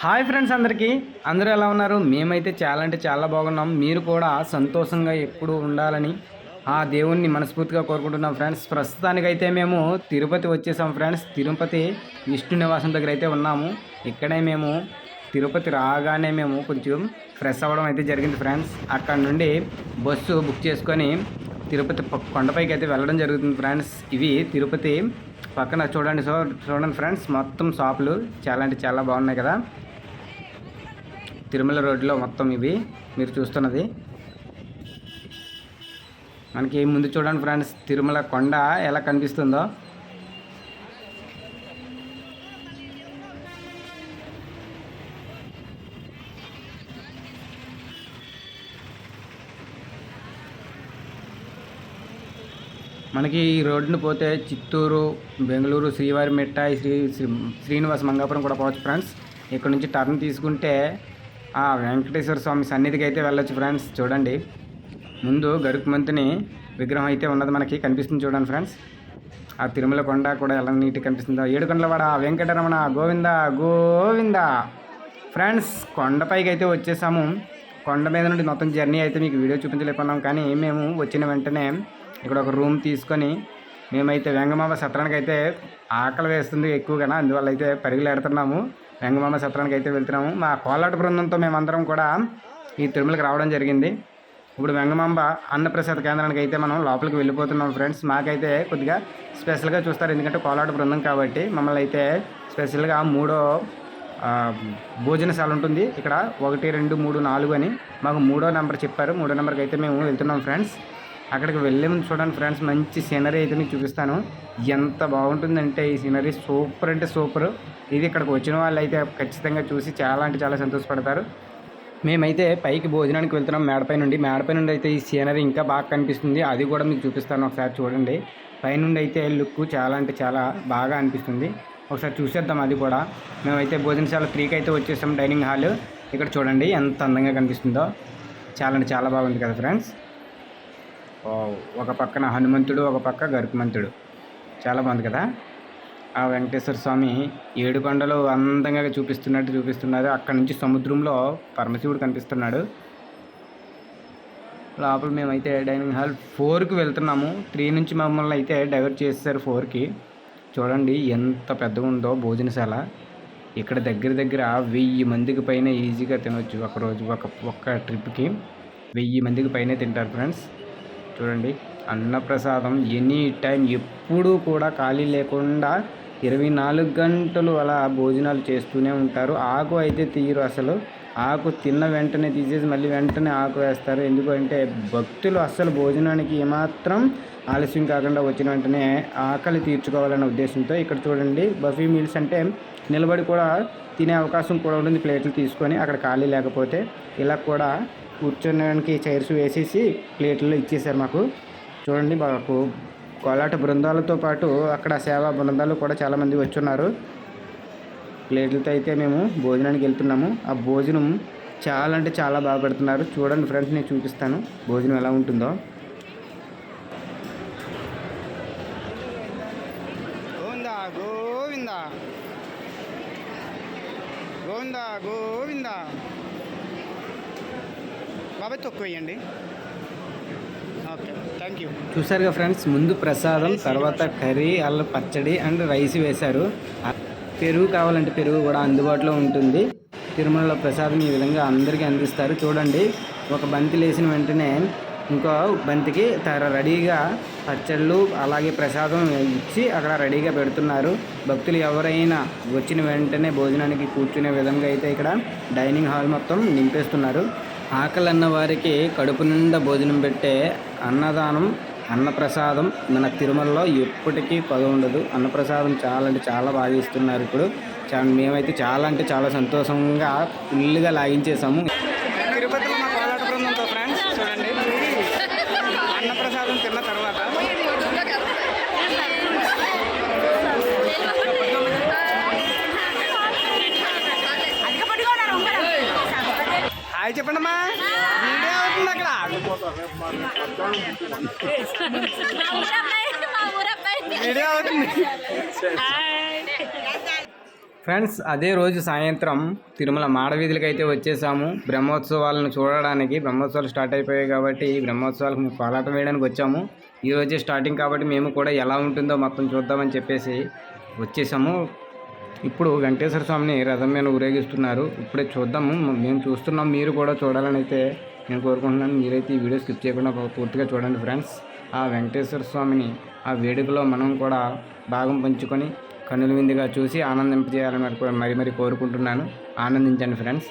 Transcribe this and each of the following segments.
Hi friends అందరికీ. అందరూ ఎలా ఉన్నారు? మేమైతే చాలా అంటే చాలా బాగున్నాం. మీరు కూడా సంతోషంగా ఎప్పుడు ఉండాలని ఆ దేవుణ్ణి మనస్ఫూర్తిగా కోరుకుంటున్నాం ఫ్రెండ్స్. ప్రస్తుతానికైతే మేము తిరుపతి వచ్చేసాం ఫ్రెండ్స్. తిరుపతి విష్ణు నివాసం దగ్గర అయితే ఉన్నాము. ఇక్కడే మేము తిరుపతి రాగానే మేము కొంచెం ఫ్రెష్ అవ్వడం అయితే జరిగింది ఫ్రెండ్స్. అక్కడ నుండి బస్సు బుక్ చేసుకొని తిరుపతి కొండపైకి అయితే వెళ్ళడం జరుగుతుంది ఫ్రెండ్స్. ఇవి తిరుపతి పక్కన చూడండి సో చూడండి ఫ్రెండ్స్. మొత్తం షాపులు చాలా అంటే చాలా బాగున్నాయి కదా. తిరుమల రోడ్లో మొత్తం ఇవి మీరు చూస్తున్నది. మనకి ముందు చూడండి ఫ్రెండ్స్ తిరుమల కొండ ఎలా కనిపిస్తుందో. మనకి ఈ రోడ్డును పోతే చిత్తూరు బెంగళూరు శ్రీవారి శ్రీ శ్రీ శ్రీనివాస మంగాపురం కూడా పోవచ్చు ఫ్రెండ్స్. ఇక్కడ నుంచి టర్న్ తీసుకుంటే వెంకటేశ్వర స్వామి సన్నిధికి అయితే వెళ్ళొచ్చు ఫ్రెండ్స్ చూడండి. ముందు గరుకుమంతుని విగ్రహం అయితే ఉన్నది మనకి కనిపిస్తుంది చూడండి ఫ్రెండ్స్. ఆ తిరుమల కొండ కూడా ఎలా నీట్గా కనిపిస్తుందో. ఏడుకొండలవాడ వెంకటరమణ గోవింద గోవింద. ఫ్రెండ్స్ కొండపైకి అయితే వచ్చేసాము. కొండ మీద నుండి మొత్తం జర్నీ అయితే మీకు వీడియో చూపించలేకున్నాం కానీ మేము వచ్చిన వెంటనే ఇక్కడ ఒక రూమ్ తీసుకొని మేమైతే వెంగమావ సత్రానికి అయితే ఆకలి వేస్తుంది ఎక్కువగా అందువల్ల అయితే పరుగులు ఎడుతున్నాము రంగమామ సత్రానికి అయితే వెళ్తున్నాము. మా కోలాట బృందంతో మేమందరం కూడా ఈ తిరుమలకి రావడం జరిగింది. ఇప్పుడు వెంగమాంబ అన్నప్రసాద కేంద్రానికి అయితే మనం లోపలికి వెళ్ళిపోతున్నాం ఫ్రెండ్స్. మాకైతే కొద్దిగా స్పెషల్గా చూస్తారు. ఎందుకంటే కోలాట బృందం కాబట్టి మమ్మల్ని అయితే స్పెషల్గా మూడో భోజనశాల ఉంటుంది. ఇక్కడ ఒకటి రెండు మూడు నాలుగు అని మాకు మూడో నెంబర్ చెప్పారు. మూడో నెంబర్కి అయితే మేము వెళ్తున్నాం ఫ్రెండ్స్. అక్కడికి వెళ్ళే ముందు చూడండి ఫ్రెండ్స్ మంచి సీనరీ అయితే మీకు చూపిస్తాను. ఎంత బాగుంటుందంటే ఈ సీనరీ సూపర్ అంటే సూపర్. ఇది ఇక్కడికి వచ్చిన వాళ్ళు అయితే ఖచ్చితంగా చూసి చాలా అంటే చాలా సంతోషపడతారు. మేమైతే పైకి భోజనానికి వెళ్తున్నాం మేడపై నుండి. మేడపై నుండి అయితే ఈ సీనరీ ఇంకా బాగా కనిపిస్తుంది. అది కూడా మీకు చూపిస్తాను ఒకసారి చూడండి. పైనుండి అయితే లుక్ చాలా అంటే చాలా బాగా అనిపిస్తుంది. ఒకసారి చూసేద్దాం అది కూడా. మేమైతే భోజనశాల త్రీకి అయితే వచ్చేసాం డైనింగ్ హాల్. ఇక్కడ చూడండి ఎంత అందంగా కనిపిస్తుందో. చాలా అంటే చాలా బాగుంది కదా ఫ్రెండ్స్. ఒక పక్కన హనుమంతుడు ఒక పక్క గరుకుమంతుడు చాలా బాగుంది కదా? ఆ వెంకటేశ్వర స్వామి ఏడు కొండలు అందంగా చూపిస్తున్నట్టు చూపిస్తున్నారు అక్కడ నుంచి సముద్రంలో పరమశివుడు కనిపిస్తున్నాడు. లోపల మేమైతే డైనింగ్ హాల్ ఫోర్కి వెళ్తున్నాము. త్రీ నుంచి మమ్మల్ని అయితే డైవర్ట్ చేస్తారు ఫోర్కి. చూడండి ఎంత పెద్దగా ఉందో భోజనశాల. ఇక్కడ దగ్గర దగ్గర వెయ్యి మందికి పైన ఈజీగా తినొచ్చు. ఒకరోజు ఒక ఒక్క ట్రిప్కి వెయ్యి మందికి పైన తింటారు ఫ్రెండ్స్. చూడండి. అన్నప్రసాదం ఎనీ టైం ఎప్పుడూ కూడా ఖాళీ లేకుండా ఇరవై నాలుగు గంటలు అలా భోజనాలు చేస్తూనే ఉంటారు. ఆకు అయితే తీయరు అసలు. ఆకు తిన్న వెంటనే తీసేసి మళ్ళీ వెంటనే ఆకు వేస్తారు. ఎందుకంటే భక్తులు అస్సలు భోజనానికి ఏమాత్రం ఆలస్యం కాకుండా వచ్చిన వెంటనే ఆకలి తీర్చుకోవాలనే ఉద్దేశంతో ఇక్కడ చూడండి. బఫీ మీల్స్ అంటే నిలబడి కూడా తినే అవకాశం కూడా ఉంటుంది. ప్లేట్లు తీసుకొని అక్కడ ఖాళీ లేకపోతే ఇలా కూడా కూర్చోడానికి చైర్స్ వేసేసి ప్లేట్లో ఇచ్చేసారు మాకు. చూడండి మాకు కోలాట బృందాలతో పాటు అక్కడ సేవా బృందాలు కూడా చాలామంది వచ్చున్నారు. ప్లేట్లతో అయితే మేము భోజనానికి వెళ్తున్నాము. ఆ భోజనం చాలా అంటే చాలా బాగా పెడుతున్నారు. చూడండి ఫ్రెండ్స్ నేను చూపిస్తాను. భోజనం ఎలా ఉంటుందో గోవింద గోవింద గోవింద గోవింద బాబాయ్ తక్కువ వేయండి ఓకే థ్యాంక్ యూ. చూసారుగా ఫ్రెండ్స్ ముందు ప్రసాదం తర్వాత కర్రీ అల్ల పచ్చడి అండ్ రైస్ వేశారు. పెరుగు కావాలంటే పెరుగు కూడా అందుబాటులో ఉంటుంది. తిరుమలలో ప్రసాదం ఈ విధంగా అందరికీ అందిస్తారు. చూడండి ఒక బంతి లేసిన వెంటనే ఇంకో బంతికి తర రెడీగా పచ్చళ్ళు అలాగే ప్రసాదం ఇచ్చి అక్కడ రెడీగా పెడుతున్నారు. భక్తులు ఎవరైనా వచ్చిన వెంటనే భోజనానికి కూర్చునే విధంగా అయితే ఇక్కడ డైనింగ్ హాల్ మొత్తం నింపేస్తున్నారు. ఆకలి అన్న వారికి కడుపు నిండా భోజనం పెట్టే అన్నదానం అన్నప్రసాదం మన తిరుమలలో ఎప్పటికీ పద ఉండదు. అన్నప్రసాదం చాలా అంటే చాలా బాగా ఇస్తున్నారు ఇప్పుడు. చాలా మేమైతే చాలా అంటే చాలా సంతోషంగా ఫుల్గా లాగించేసాము తిరుపతిలో మా కోలాట బృందంతో ఫ్రెండ్స్ చూడండి అన్నప్రసాదం తిన్న తర్వాత హాయ్ చెప్పండి అమ్మా వీడియో అవుతుంది అక్కడ వీడియో అవుతుంది ఫ్రెండ్స్ అదే రోజు సాయంత్రం తిరుమల మాడవీధులకి అయితే వచ్చేసాము. బ్రహ్మోత్సవాలను చూడడానికి బ్రహ్మోత్సవాలు స్టార్ట్ అయిపోయాయి కాబట్టి బ్రహ్మోత్సవాలకు మేము కోలాటం వేయడానికి వచ్చాము. ఈ రోజే స్టార్టింగ్ కాబట్టి మేము కూడా ఎలా ఉంటుందో మొత్తం చూద్దామని చెప్పేసి వచ్చేసాము. ఇప్పుడు వెంకటేశ్వర స్వామిని రథం మీద ఊరేగిస్తున్నారు. ఇప్పుడే చూద్దాము. మేము చూస్తున్నాం. మీరు కూడా చూడాలని అయితే నేను కోరుకుంటున్నాను మీరైతే ఈ వీడియో స్కిప్ చేయకుండా పూర్తిగా చూడండి ఫ్రెండ్స్. ఆ వెంకటేశ్వర స్వామిని ఆ వేడుకలో మనం కూడా భాగం పంచుకొని కన్నుల విందుగా చూసి ఆనందింపజేయాలని మరి మరి మరి కోరుకుంటున్నాను. ఆనందించండి ఫ్రెండ్స్.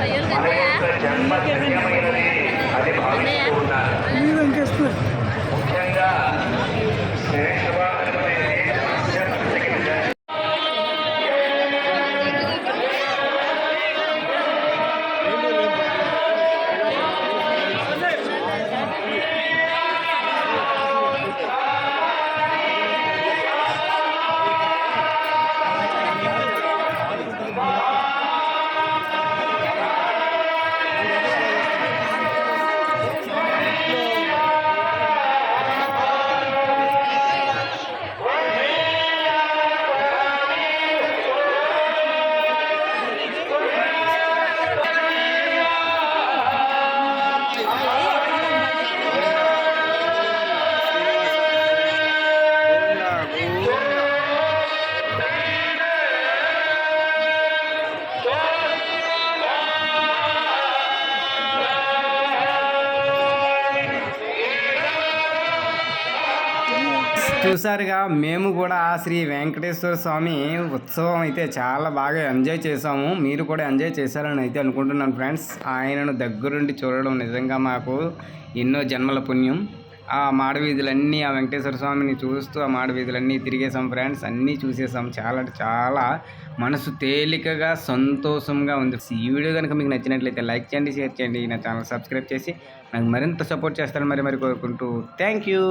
తయ్యూరు చూసారుగా మేము కూడా శ్రీ వెంకటేశ్వర స్వామి ఉత్సవం అయితే చాలా బాగా ఎంజాయ్ చేసాము మీరు కూడా ఎంజాయ్ చేశారని అయితే అనుకుంటున్నాను ఫ్రెండ్స్. ఆయనను దగ్గరుండి చూడడం నిజంగా మాకు ఎన్నో జన్మల పుణ్యం. ఆ మాడవీధులన్నీ ఆ వెంకటేశ్వర స్వామిని చూస్తూ ఆ మాడవీధులన్నీ తిరిగేసాం ఫ్రెండ్స్. అన్నీ చూసేసాం చాలా అంటే చాలా మనసు తేలికగా సంతోషంగా ఉంది. ఈ వీడియో కనుక మీకు నచ్చినట్లయితే లైక్ చేయండి షేర్ చేయండి. నా ఛానల్ సబ్స్క్రైబ్ చేసి నాకు మరింత సపోర్ట్ చేస్తారని మరి మరి కోరుకుంటూ థ్యాంక్ యూ.